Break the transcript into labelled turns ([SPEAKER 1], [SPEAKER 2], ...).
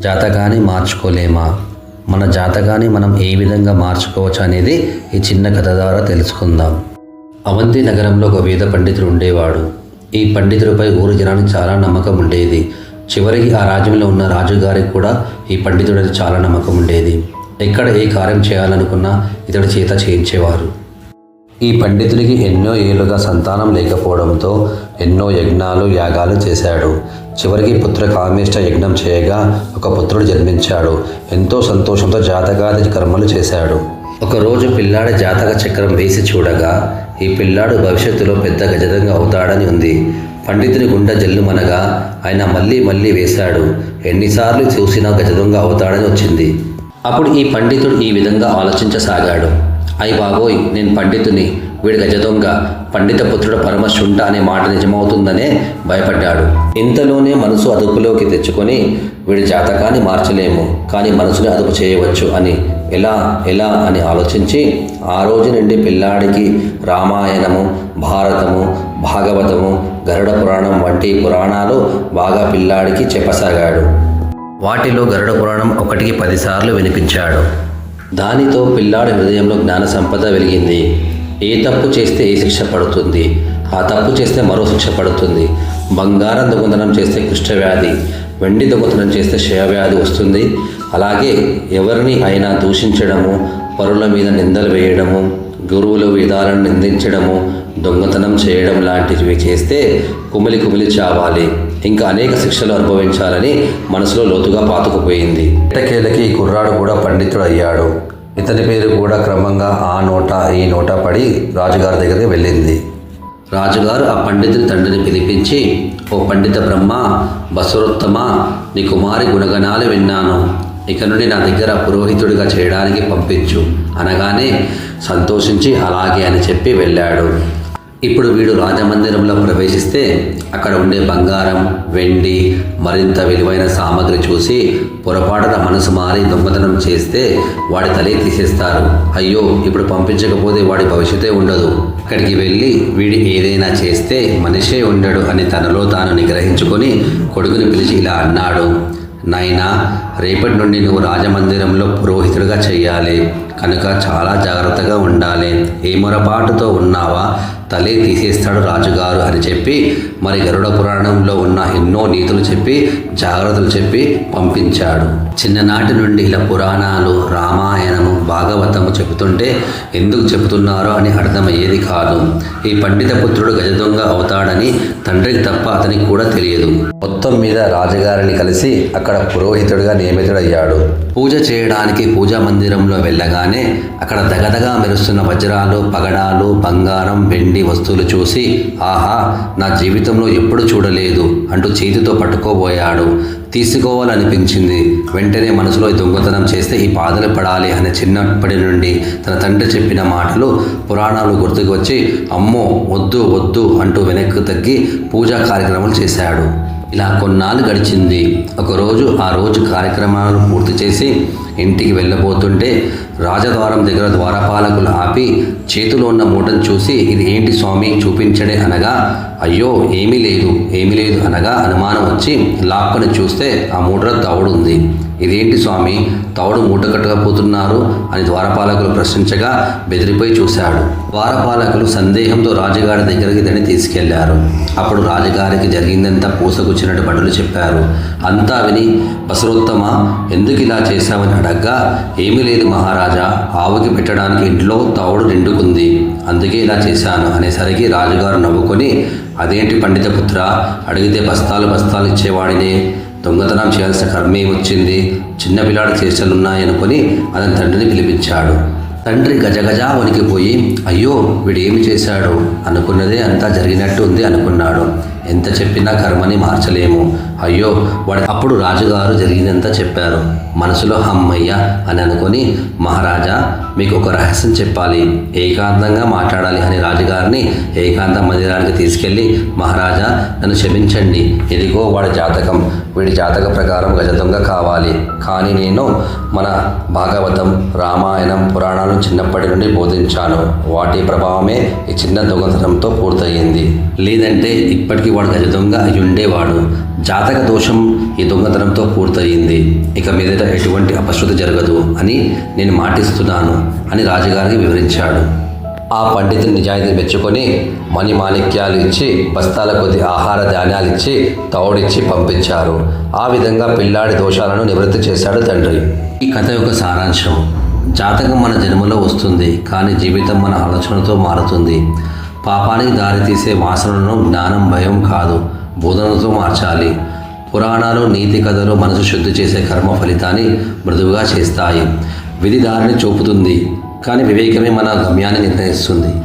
[SPEAKER 1] జాతకాన్ని మార్చుకోలేమా? మన జాతకాన్ని మనం ఏ విధంగా మార్చుకోవచ్చు అనేది ఈ చిన్న కథ ద్వారా తెలుసుకుందాం. అవంతి నగరంలో ఒక వేద పండితుడు ఉండేవాడు. ఈ పండితుడిపై ఊరు జనానికి చాలా నమ్మకం ఉండేది. చివరికి ఆ రాజ్యంలో ఉన్న రాజుగారికి కూడా ఈ పండితుడికి చాలా నమ్మకం ఉండేది. ఎక్కడ ఏ కార్యం చేయాలనుకున్నా ఇతడి చేత చేయించేవారు. ఈ పండితుడికి ఎన్నో ఏళ్ళుగా సంతానం లేకపోవడంతో ఎన్నో యజ్ఞాలు యాగాలు చేశాడు. చివరికి పుత్ర కామేష్ట యజ్ఞం చేయగా ఒక పుత్రుడు జన్మించాడు. ఎంతో సంతోషంతో జాతకాది కర్మలు చేశాడు. ఒకరోజు పిల్లాడి జాతక చక్రం వేసి చూడగా ఈ పిల్లాడు భవిష్యత్తులో పెద్ద గజదంగా అవుతాడని ఉంది. పండితుని గుండె జల్లుమనగా ఆయన మళ్ళీ మళ్ళీ వేశాడు. ఎన్నిసార్లు చూసినా గజదొంగ అవుతాడని వచ్చింది. అప్పుడు ఈ పండితుడు ఈ విధంగా ఆలోచించసాగాడు. అయ్య బాబోయ్ నేను పండితుని. వీడి గజదొంగ పండిత పుత్రుడు పరమశుంఠ అనే మాట నిజమవుతుందనే భయపడ్డాడు. ఇంతలోనే మనసు అదుపులోకి తెచ్చుకొని వీడి జాతకాన్ని మార్చలేము కానీ మనసుని అదుపు చేయవచ్చు అని ఎలా ఎలా అని ఆలోచించి ఆ రోజు నుండి పిల్లాడికి రామాయణము భారతము భాగవతము గరుడ పురాణం వంటి పురాణాలు బాగా పిల్లాడికి చెప్పసాగాడు. వాటిలో గరుడ పురాణం ఒకటికి పదిసార్లు వినిపించాడు. దానితో పిల్లాడి హృదయంలో జ్ఞాన సంపద వెలిగింది. ఏ తప్పు చేస్తే ఏ శిక్ష పడుతుంది? ఆ తప్పు చేస్తే మరో శిక్ష పడుతుంది. బంగారం దొంగతనం చేస్తే కుష్ఠవ్యాధి వెండి దొంగతనం చేస్తే క్షయవ్యాధి వస్తుంది. అలాగే ఎవరిని అయినా దూషించడము పరుల మీద నిందలు వేయడము గురువుల వేదాలను నిందించడము దొంగతనం చేయడం లాంటివి చేస్తే కుమిలి కుమిలి చావాలి. ఇంకా అనేక శిక్షలు అనుభవించాలని మనసులో లోతుగా పాతుకుపోయింది. ఎట్టకేలకి కుర్రాడు కూడా పండితుడు అయ్యాడు ఇతని పేరు కూడా క్రమంగా ఆ నోట ఈ నోట పడి రాజుగారి దగ్గరికి వెళ్ళింది. రాజుగారు ఆ పండితుని తండ్రిని పిలిపించి ఓ పండిత బ్రహ్మ బసవోత్తమ నీ కుమారి గుణగణాలు విన్నాను. ఇక నుండి నా దగ్గర పురోహితుడిగా చేయడానికి పంపించు. అనగానే సంతోషించి అలాగే అని చెప్పి వెళ్ళాడు. ఇప్పుడు వీడు రాజమందిరంలో ప్రవేశిస్తే అక్కడ ఉండే బంగారం వెండి మరింత విలువైన సామగ్రి చూసి పొరపాటున మనసు మారి దొంగతనం చేస్తే వాడి తలే తీసేస్తారు. అయ్యో ఇప్పుడు పంపించకపోతే వాడి భవిష్యత్తే ఉండదు. అక్కడికి వెళ్ళి వీడి ఏదైనా చేస్తే మనిషే ఉండడు అని తనలో తాను నిగ్రహించుకొని కొడుకుని పిలిచి ఇలా అన్నాడు. నాయనా రేపటి నుండి నువ్వు రాజమందిరంలో పురోహితుడిగా చెయ్యాలి కనుక చాలా జాగ్రత్తగా ఉండాలి. ఏ మొరపాటుతో ఉన్నావా? తలే తీసేస్తాడు రాజుగారు అని చెప్పి మరి గరుడ పురాణంలో ఉన్న ఎన్నో నీతులు చెప్పి జాగ్రత్తలు చెప్పి పంపించాడు. చిన్ననాటి నుండి ఇలా పురాణాలు రామాయణము భాగవతము చెబుతుంటే ఎందుకు చెబుతున్నారో అని అర్థమయ్యేది కాదు. ఈ పండిత పుత్రుడు గజదొంగ అవుతాడని తండ్రికి తప్ప అతనికి కూడా తెలియదు. మొత్తం మీద రాజుగారిని కలిసి అక్కడ పురోహితుడిగా నియమితుడయ్యాడు. పూజ చేయడానికి పూజా మందిరంలో వెళ్ళగానే అక్కడ దగదగా మెరుస్తున్న వజ్రాలు పగడాలు బంగారం వెండి వస్తువులు చూసి ఆహా నా జీవితంలో ఎప్పుడు చూడలేదు అంటూ చేతితో పట్టుకోబోయాడు. తీసుకోవాలనిపించింది. వెంటనే మనసులో దొంగతనం చేస్తే ఈ బాధలు పడాలి అనే చిన్నప్పటి నుండి తన తండ్రి చెప్పిన మాటలు పురాణాలు గుర్తుకు వచ్చి అమ్మో వద్దు వద్దు అంటూ వెనక్కి తగ్గి పూజా కార్యక్రమాలు చేశాడు. ఇలా కొన్నాళ్ళు గడిచింది. ఒకరోజు ఆ రోజు కార్యక్రమాలు పూర్తి చేసి ఇంటికి వెళ్ళబోతుంటే రాజద్వారం దగ్గర ద్వారపాలకులు ఆపి చేతిలో ఉన్న మూటను చూసి ఇది ఏంటి స్వామి చూపించడే అనగా అయ్యో ఏమీ లేదు ఏమీ లేదు అనగా అనుమానం వచ్చి లాక్కుని చూస్తే ఆ మూటలో తవుడు ఉంది. ఇదేంటి స్వామి తవుడు మూట కట్టకపోతున్నారు అని ద్వారపాలకులు ప్రశ్నించగా బెదిరిపోయి చూశాడు. ద్వారపాలకులు సందేహంతో రాజుగారి దగ్గరికి దాన్ని తీసుకెళ్ళారు. అప్పుడు రాజుగారికి జరిగిందంతా పూసగుచ్చినట్టు బడులు చెప్పారు. అంత విని బసరోత్తమ ఎందుకు ఇలా చేశామని అడగ్గా ఏమీ లేదు మహారాజా ఆవుకి పెట్టడానికి ఇంట్లో తవుడు నిండుకుంది. అందుకే ఇలా చేశాను అనేసరికి రాజుగారు నవ్వుకొని అదేంటి పండిత పుత్ర అడిగితే బస్తాలు బస్తాలు ఇచ్చేవాడినే? దొంగతనం చేయాల్సిన కర్మే వచ్చింది చిన్నపిల్లాడి చేష్టలున్నాయనుకొని అతని తండ్రిని పిలిపించాడు. తండ్రి గజగజ వణికిపోయి అయ్యో వీడేమి చేశాడు? అనుకున్నదే అంతా జరిగినట్టు ఉంది అనుకున్నాడు. ఎంత చెప్పినా కర్మని మార్చలేము. అయ్యో వాడు అప్పుడు రాజుగారు జరిగిందంతా చెప్పారు. మనసులో హమ్మయ్య అని అనుకొని మహారాజా మీకు ఒక రహస్యం చెప్పాలి. ఏకాంతంగా మాట్లాడాలి అని రాజుగారిని ఏకాంత మందిరానికి తీసుకెళ్ళి మహారాజా నన్ను క్షమించండి. ఇదిగో వాడి జాతకం. వీడి జాతక ప్రకారం గజదొంగ కావాలి. కానీ నేను మన భాగవతం రామాయణం పురాణాలను చిన్నప్పటి నుండి బోధించాను. వాటి ప్రభావమే ఈ చిన్న దొంగతనంతో పూర్తయింది. లేదంటే ఇప్పటికీ వాడు గజ దొంగ అయ్యుండేవాడు జాతక జాతక దోషం ఈ దొంగతనంతో పూర్తయింది. ఇక మీదట ఎటువంటి అపశృతి జరగదు అని నేను మాటిస్తున్నాను అని రాజుగారికి వివరించాడు. ఆ పండితుని నిజాయితీ మెచ్చుకొని మణి మాణిక్యాలు ఇచ్చి బస్తాల కొద్ది ఆహార ధాన్యాలు ఇచ్చి తౌడిచ్చి పంపించారు. ఆ విధంగా పిల్లాడి దోషాలను నివృత్తి చేశాడు తండ్రి. ఈ కథ యొక్క సారాంశం జాతకం మన జన్మలో వస్తుంది కానీ జీవితం మన ఆలోచనతో మారుతుంది. పాపానికి దారితీసే వాసనలను జ్ఞానం భయం కాదు. బోధనతో మార్చాలి. పురాణాలు నీతి కథలు మనసు శుద్ధి చేసే కర్మ ఫలితాన్ని మృదువుగా చేస్తాయి. విధి దారిని చూపుతుంది. కానీ వివేకమే మన గమ్యాన్ని నిర్ణయిస్తుంది.